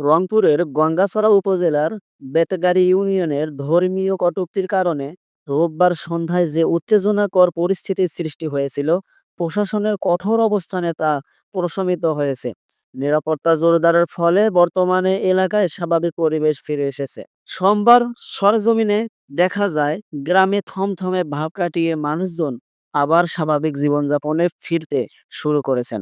রংপুরের গঙ্গাছড়া উপজেলার বেতগাড়ী ইউনিয়নের ধর্মীয় কটূক্তির কারণে রোববার সন্ধ্যায় যে উত্তেজনাকর পরিস্থিতির সৃষ্টি হয়েছিল, প্রশাসনের কঠোর অবস্থানে তা প্রশমিত হয়েছে। নিরাপত্তা জোরদারের ফলে বর্তমানে এলাকায় স্বাভাবিক পরিবেশ ফিরে এসেছে। সোমবার সরজমিনে দেখা যায়, গ্রামে থমথমে ভাব কাটিয়ে মানুষজন আবার স্বাভাবিক জীবনযাপনে ফিরতে শুরু করেছেন।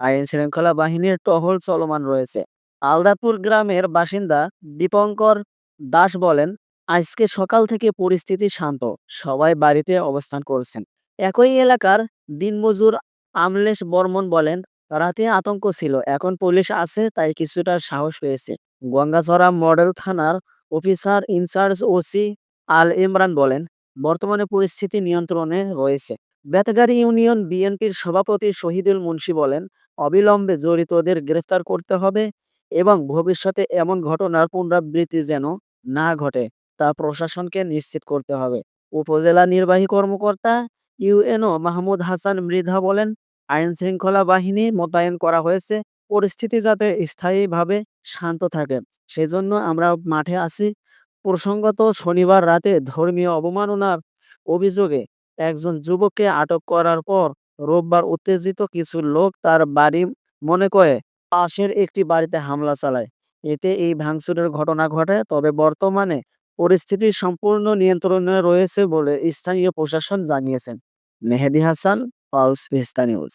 আইন শৃঙ্খলা বাহিনীর টহল চলমান রয়েছে। আলদাপুর গ্রামের বাসিন্দা দীপঙ্কর দাস বলেন, আজকে সকাল থেকে পরিস্থিতি শান্ত। সবাই বাড়িতে অবস্থান করছেন। একই এলাকার দিনমজুর আমলেশ বর্মন বলেন, রাতে আতঙ্ক ছিল। এখন পুলিশ আছে, তাই কিছুটা সাহস পেয়েছে। গঙ্গাচড়া মডেল থানার officer in charge OC Al Imran বলেন, বর্তমানে পরিস্থিতি নিয়ন্ত্রণে রয়েছে। বেতগাড়ি ইউনিয়ন বিএনপির সভাপতি শহীদুল মুন্সি বলেন, অবিলম্বে জড়িতদের গ্রেফতার করতে হবে। এবং ভবিষ্যতে এমন ঘটনার পুনরাবৃত্তি যেন না ঘটে, তা প্রশাসনকে নিশ্চিত করতে হবে। উপজেলা নির্বাহী কর্মকর্তা ইউএনও মাহমুদ হাসান মৃধা বলেন, আইন শৃঙ্খলা বাহিনী মোতায়েন করা হয়েছে, পরিস্থিতি যাতে স্থায়ীভাবে শান্ত থাকে। সেজন্য আমরা মাঠে আছি। প্রসঙ্গত, শনিবার রাতে ধর্মীয় অবমাননার অভিযোগে একজন যুবককে আটক করার পর রোববার উত্তেজিত কিছু লোক তার বাড়ি মনে করে পাশের একটি বাড়িতে হামলা চালায়। এতে এই ভাঙচুরের ঘটনা ঘটে, তবে বর্তমানে পরিস্থিতি সম্পূর্ণ নিয়ন্ত্রণে রয়েছে বলে স্থানীয় প্রশাসন জানিয়েছেন মেহেদি হাসান, পালস ভেস্তা নিউজ।